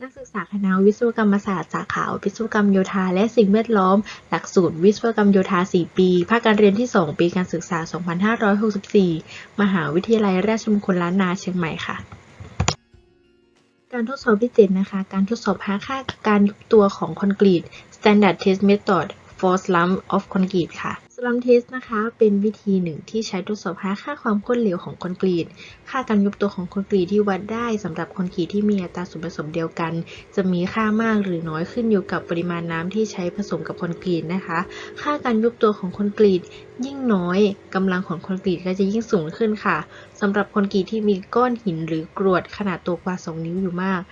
นักศึกษาคณะวิศวกรรมศาสตร์สาขาวิศวกรรมโยธาและสิ่งแวดล้อม หลักสูตรวิศวกรรมโยธา 4 ปี ภาคการเรียนที่ 2 ปีการศึกษา 2564 มหาวิทยาลัยราชมงคลล้านนาเชียงใหม่ค่ะ การทดสอบที่ 7 นะคะ การทดสอบหาค่าการยุบตัวของคอนกรีต Standard Test Method for Slump of Concrete ค่ะ Slump Test นะคะเป็นวิธีหนึ่งที่ใช้ทดสอบหาค่าความข้นเหลวของคอนกรีต ค่าการยุบตัวของคอนกรีตที่วัดได้สำหรับคอนกรีตที่มีอัตราส่วนผสมเดียวกัน จะมีค่ามากหรือน้อยขึ้นอยู่กับปริมาณน้ำที่ใช้ผสมกับคอนกรีตนะคะ ค่าการยุบตัวของคอนกรีตยิ่งน้อยกำลังของคอนกรีตก็จะยิ่งสูงขึ้นค่ะสำหรับคอนกรีตที่มีก้อนหินหรือกรวดขนาดตัวกว่า 2 นิ้วอยู่มาก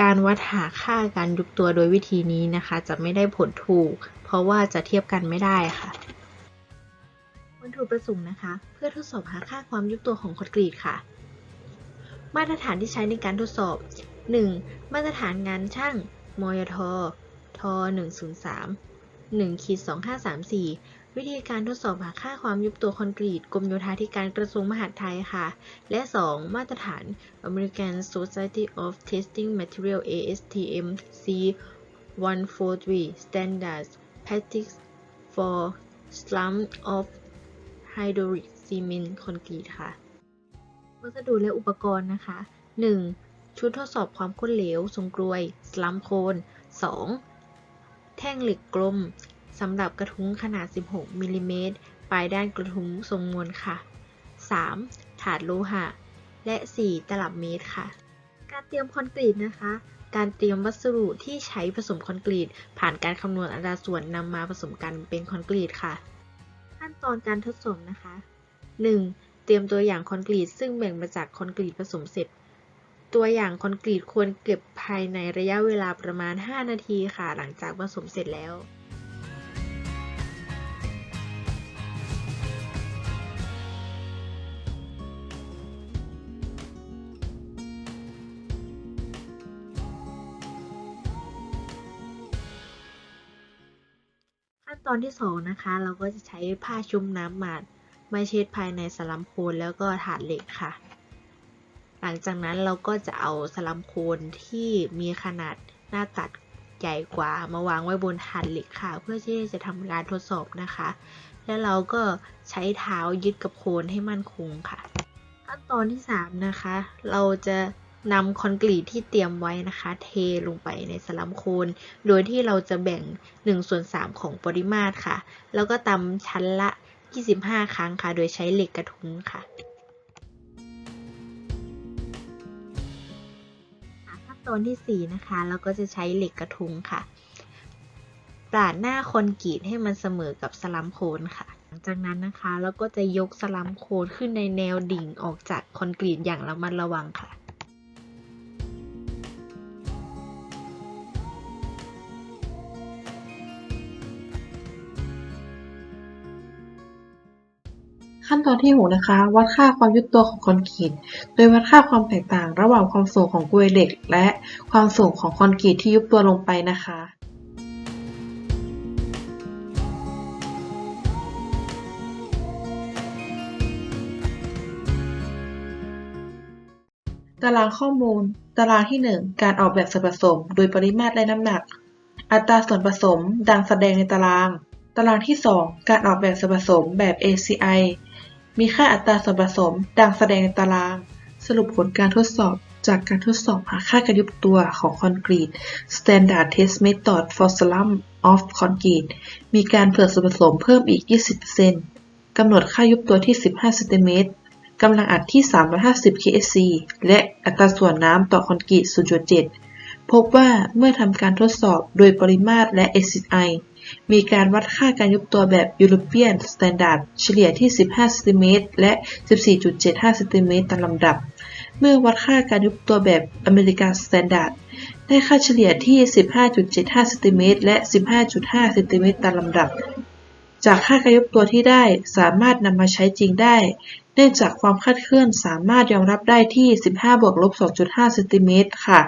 การวัดหาค่าการยุบตัวโดยวิธีนี้นะคะ จะไม่ได้ผลถูก เพราะว่าจะเทียบกันไม่ได้ค่ะ วัตถุประสงค์นะคะ เพื่อทดสอบหาค่าความยุบตัวของคอนกรีตค่ะ มาตรฐานที่ใช้ในการทดสอบ 1. มาตรฐานงานช่างมยทท103 1ขีด2534 วิธีการทดสอบหาค่าความยุบตัวคอนกรีตกรมโยธาธิการกระทรวงมหาดไทยค่ะ และ 2. มาตรฐาน American Society of Testing Material ASTM C 143 Standards Practice for Slump of Hydraulic Cement Concrete ค่ะ วัสดุและอุปกรณ์นะคะ 1. ชุดทดสอบความข้นเหลวทรงกลวยสลัมโคน 2. แท่งเหล็กกลม สำหรับกระทุ้งขนาด 16มิลลิเมตรปลายด้านกระทุ้งทรงมวลค่ะ 3. ถาดโลหะ และ 4. ตลับเมตรค่ะ การเตรียมคอนกรีตนะคะ การเตรียมวัสดุที่ใช้ผสมคอนกรีต ผ่านการคำนวณอัตราส่วนนำมาผสมกันเป็นคอนกรีตค่ะ ขั้นตอนการทดสอบนะคะ 1. เตรียมตัวอย่างคอนกรีต ซึ่งแบ่งมาจากคอนกรีตผสมเสร็จ ตัวอย่างคอนกรีตควรเก็บภายในระยะเวลาประมาณ 5 นาทีค่ะ หลังจากผสมเสร็จแล้ว ตอนที่ 2 นะคะ เราก็จะใช้ผ้าชุบน้ำหมาดมาเช็ดภายในสลัมโคนแล้วก็ถาดเหล็กค่ะ หลังจากนั้นเราก็จะเอาสลัมโคนที่มีขนาดหน้าตัดใหญ่กว่ามาวางไว้บนถาดเหล็กค่ะ เพื่อที่จะทำการทดสอบนะคะ แล้วเราก็ใช้เท้ายึดกับโคนให้มั่นคงค่ะ ขั้นตอนที่ 3 นะคะ เราจะ นำคอนกรีตที่เตรียมไว้นะคะ เทลงไปในสลัมโคน โดยที่เราจะแบ่ง1ส่วน3ของปริมาตรค่ะ แล้วก็ตำชั้นละ 25 ครั้งค่ะ โดยใช้เหล็กกระทุ้งค่ะขั้นตอนที่ 4 นะคะ เราก็จะใช้เหล็กกระทุ้งค่ะปาดหน้าคอนกรีตให้มันเสมอกับสลัมโคนค่ะ หลังจากนั้นนะคะ เราก็จะยกสลัมโคนขึ้นในแนวดิ่งออกจากคอนกรีตอย่างระมัดระวังค่ะ ขั้นตอนที่ 6 นะคะ วัดค่าความยุบตัวของคอนกรีต โดยวัดค่าความแตกต่างระหว่างความสูงของกลวยเหล็ก และความสูงของคอนกรีตที่ยุบตัวลงไปนะคะตารางข้อมูล ตารางที่ 1 การออกแบบส่วนผสม โดยปริมาตรและน้ำหนัก อัตราส่วนผสม ดังแสดงในตาราง ตารางที่ 2 การออกแบบส่วนผสมแบบ ACI มีค่าอัตราส่วนผสมดังแสดงในตาราง สรุปผลการทดสอบจากการทดสอบหาค่าการยุบตัวของคอนกรีต Standard Test Method for Slump of Concrete มีการเผื่อส่วนผสมเพิ่มอีก 20%กำหนดค่ายุบตัวที่ 15เซนติเมตรกำลังอัดที่ 350 kSc และอัตราส่วนน้ำต่อคอนกรีต 0.7 พบว่าเมื่อทำการทดสอบโดยปริมาตรและ ACI มีการวัดค่าการยุบตัวแบบ European Standard เฉลี่ยที่ 15เซนติเมตรและ 14.75เซนติเมตรตามลำดับ เมื่อวัดค่าการยุบตัวแบบ American Standard ได้ค่าเฉลี่ยที่ 15.75เซนติเมตรและ 15.5เซนติเมตรตามลำดับ จากค่าการยุบตัวที่ได้สามารถนำมาใช้จริงได้ เนื่องจากความคลาดเคลื่อนสามารถยอมรับได้ที่ 15บวกลบ2.5เซนติเมตรค่ะ